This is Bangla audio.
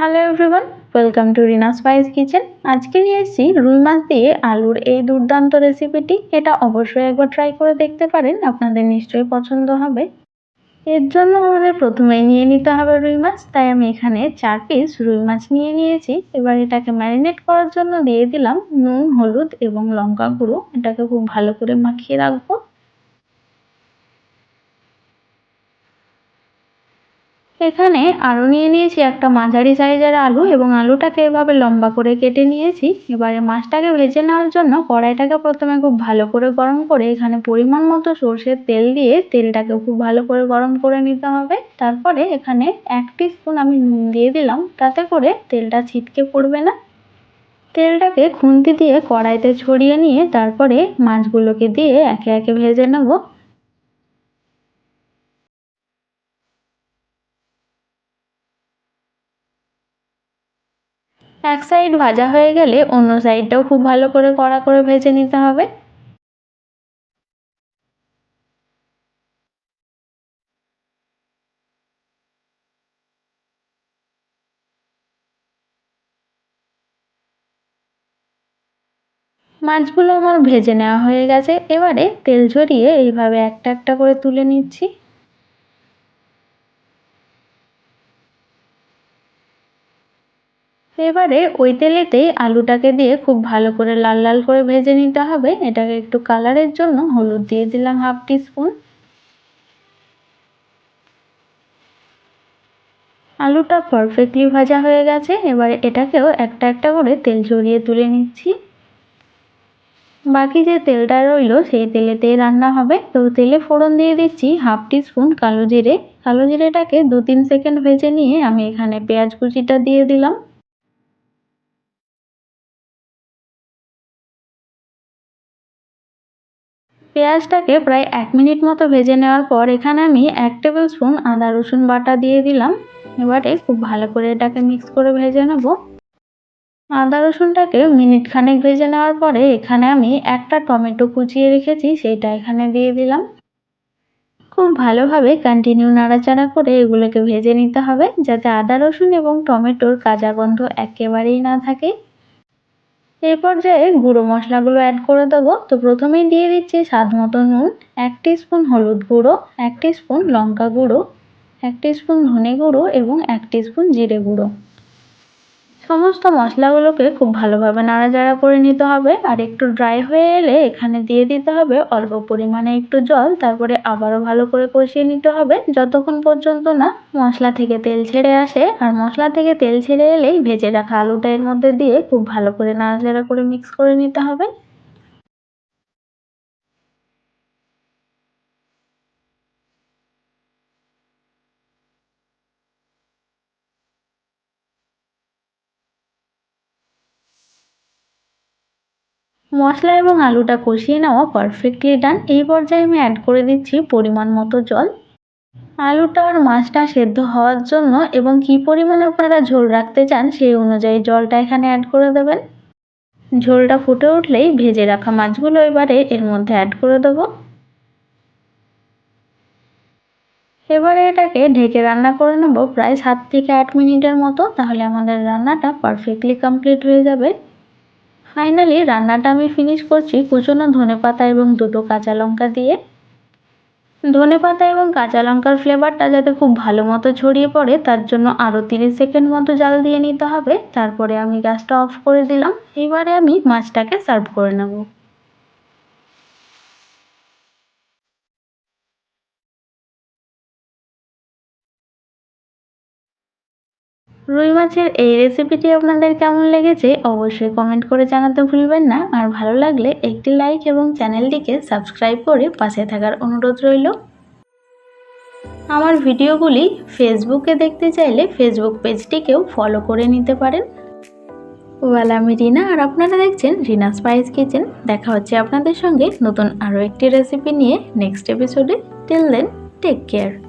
Hello everyone welcome to Rina spice kitchen আজকে নিয়ে এসেছি রুই মাছ দিয়ে আলুর এই দুর্দান্ত রেসিপিটি এটা অবশ্যই একবার ট্রাই করে দেখতে পারেন, আপনাদের নিশ্চয়ই পছন্দ হবে। এর জন্য আমাদের প্রথমেই নিয়ে নিতে হবে রুই মাছ, তাই আমি এখানে চার পিস রুই মাছ নিয়ে নিয়েছি। এবার এটাকে ম্যারিনেট করার জন্য দিয়ে দিলাম নুন, হলুদ এবং লঙ্কা গুঁড়ো। এটাকে খুব ভালো করে মাখিয়ে রাখব। এখানে আরও নিয়ে নিয়েছি একটা মাঝারি সাইজের আলু এবং আলুটাকে এভাবে লম্বা করে কেটে নিয়েছি। এবারে মাছটাকে ভেজে নেওয়ার জন্য কড়াইটাকে প্রথমে খুব ভালো করে গরম করে এখানে পরিমাণ মতো সর্ষের তেল দিয়ে তেলটাকে খুব ভালো করে গরম করে নিতে হবে। তারপরে এখানে এক স্পুন আমি নুন দিয়ে দিলাম, তাতে করে তেলটা ছিটকে পড়বে না। তেলটাকে খুন্তি দিয়ে কড়াইতে ছড়িয়ে নিয়ে তারপরে মাছগুলোকে দিয়ে একে একে ভেজে নেব। এক সাইড ভাজা হয়ে গেলে অন্য সাইডটাও খুব ভালো করে কড়া করে ভেজে নিতে হবে। মাছগুলো আমার ভেজে নেওয়া হয়ে গেছে। এবারে তেল ঝরিয়ে এইভাবে একটা একটা করে তুলে নিচ্ছি। এবারে ওই তেলেতেই আলুটাকে দিয়ে খুব ভালো করে লাল লাল করে ভেজে নিতে হবে। এটাকে একটু কালারের জন্য হলুদ দিয়ে দিলাম হাফ টিস্পুন। আলুটা পারফেক্টলি ভাজা হয়ে গেছে। এবারে এটাকেও একটা একটা করে তেল ঝরিয়ে তুলে নিচ্ছি। বাকি যে তেলটা রইল, সেই তেলেতেই রান্না হবে। তো তেলে ফোড়ন দিয়ে দিচ্ছি হাফ টিস্পুন কালো জিরে। কালো জিরেটাকে দু তিন সেকেন্ড ভেজে নিয়ে আমি এখানে পেঁয়াজ কুচিটা দিয়ে দিলাম। পেঁয়াজটাকে প্রায় এক মিনিট মতো ভেজে নেওয়ার পর এখানে আমি এক টেবিল স্পুন আদা, রসুন বাটা দিয়ে দিলাম। এবারে খুব ভালো করে এটাকে মিক্স করে ভেজে নেব। আদা, রসুনটাকে মিনিট খানেক ভেজে নেওয়ার পরে এখানে আমি একটা টমেটো কুচিয়ে রেখেছি, সেইটা এখানে দিয়ে দিলাম। খুব ভালোভাবে কন্টিনিউ নাড়াচাড়া করে এগুলোকে ভেজে নিতে হবে, যাতে আদা, রসুন এবং টমেটোর কাঁচা গন্ধ একেবারেই না থাকে। এই পর্যায়ে গুঁড়ো মশলাগুলো অ্যাড করে দেবো, তো প্রথমেই দিয়ে দিচ্ছি স্বাদ মতো নুন, এক স্পুন হলুদ গুঁড়ো, এক স্পুন লঙ্কা গুঁড়ো, এক স্পুন ধনে গুঁড়ো এবং এক স্পুন জিরে গুঁড়ো। সমস্ত মশলাগুলোকে খুব ভালোভাবে নাড়াচাড়া করে নিতে হবে আর একটু ড্রাই হয়ে এলে এখানে দিয়ে দিতে হবে অল্প পরিমাণে একটু জল, তারপরে আবারও ভালো করে কষিয়ে নিতে হবে। যতক্ষণ পর্যন্ত না মশলা থেকে তেল ছেড়ে আসে, আর মশলা থেকে তেল ছেড়ে এলেই ভেজে রাখা আলুটা এর মধ্যে দিয়ে খুব ভালো করে নাড়াচাড়া করে মিক্স করে নিতে হবে। মশলা এবং আলুটা কষিয়ে নেওয়া পারফেক্টলি ডান এই পর্যায়ে আমি অ্যাড করে দিচ্ছি পরিমাণ মতো জল। আলুটা আর মাছটা সেদ্ধ হওয়ার জন্য এবং কি পরিমাণে আপনারা ঝোল রাখতে চান সেই অনুযায়ী জলটা এখানে অ্যাড করে দেবেন। ঝোলটা ফুটে উঠলেই ভেজে রাখা মাছগুলো এবারে এর মধ্যে অ্যাড করে দেবো। এবারে এটাকে ঢেকে রান্না করে নেব প্রায় সাত থেকে আট মিনিটের মতো, তাহলে আমাদের রান্নাটা পারফেক্টলি কমপ্লিট হয়ে যাবে। ফাইনালি রান্নাটা আমি ফিনিশ করছি কুচনো ধনে পাতা এবং দুটো কাঁচা লঙ্কা দিয়ে। ধনে পাতা এবং কাঁচা লঙ্কার ফ্লেভারটা যাতে খুব ভালো মতো ছড়িয়ে পড়ে, তার জন্য আরও তিরিশ সেকেন্ড মতো জাল দিয়ে নিতে হবে। তারপরে আমি গ্যাসটা অফ করে দিলাম। এবারে আমি মাছটাকে সার্ভ করে নেব। রুই মাছের এই রেসিপিটি আপনাদের কেমন লেগেছে অবশ্যই কমেন্ট করে জানাতে ভুলবেন না। আর ভালো লাগলে একটি লাইক এবং চ্যানেলটিকে সাবস্ক্রাইব করে পাশে থাকার অনুরোধ রইল। আমার ভিডিওগুলি ফেসবুকে দেখতে চাইলে ফেসবুক পেজটিকেও ফলো করে নিতে পারেন। ওয়াল, আমি রিনা, আর আপনারা দেখছেন রিনা স্পাইস কিচেন দেখা হচ্ছে আপনাদের সঙ্গে নতুন আরও একটি রেসিপি নিয়ে নেক্সট এপিসোডে টিল দেন টেক কেয়ার